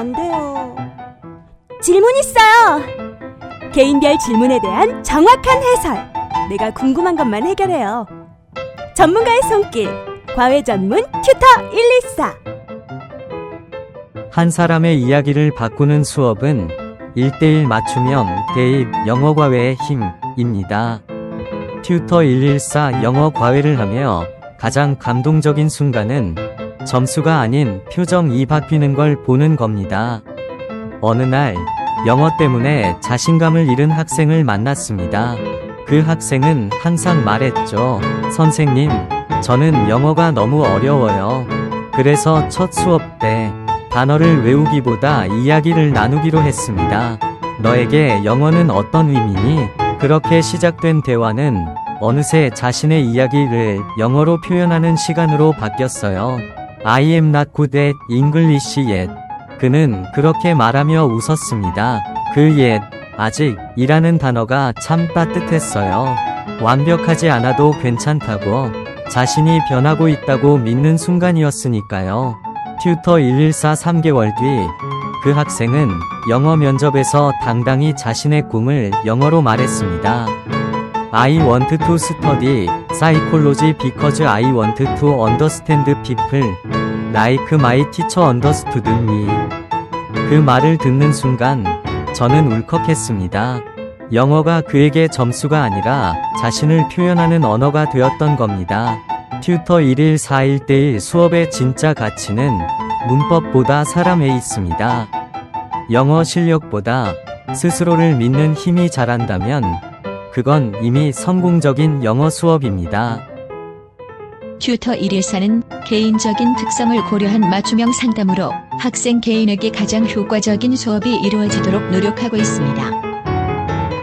잘안 돼요. 질문 있어요. 개인별 질문에 대한 정확한 해설. 내가 궁금한 것만 해결해요. 전문가의 손길. 과외 전문 튜터 114. 한 사람의 이야기를 바꾸는 수업은 1대1 맞춤형 대입 영어 과외의 힘입니다. 튜터 114 영어 과외를 하며 가장 감동적인 순간은 점수가 아닌 표정이 바뀌는 걸 보는 겁니다. 어느 날 영어 때문에 자신감을 잃은 학생을 만났습니다. 그 학생은 항상 말했죠. 선생님, 저는 영어가 너무 어려워요. 그래서 첫 수업 때 단어를 외우기보다 이야기를 나누기로 했습니다. 너에게 영어는 어떤 의미니? 그렇게 시작된 대화는 어느새 자신의 이야기를 영어로 표현하는 시간으로 바뀌었어요. I am not good at English yet. 그는 그렇게 말하며 웃었습니다. 그 yet, 아직, 이라는 단어가 참 따뜻했어요. 완벽하지 않아도 괜찮다고, 자신이 변하고 있다고 믿는 순간이었으니까요. 튜터 114 3개월 뒤, 그 학생은 영어 면접에서 당당히 자신의 꿈을 영어로 말했습니다. I want to study psychology because I want to understand people like my teacher understood me. 그 말을 듣는 순간 저는 울컥했습니다. 영어가 그에게 점수가 아니라 자신을 표현하는 언어가 되었던 겁니다. 튜터 1일 4일대일 수업의 진짜 가치는 문법보다 사람에 있습니다. 영어 실력보다 스스로를 믿는 힘이 자란다면 그건 이미 성공적인 영어 수업입니다. 튜터 114는 개인적인 특성을 고려한 맞춤형 상담으로 학생 개인에게 가장 효과적인 수업이 이루어지도록 노력하고 있습니다.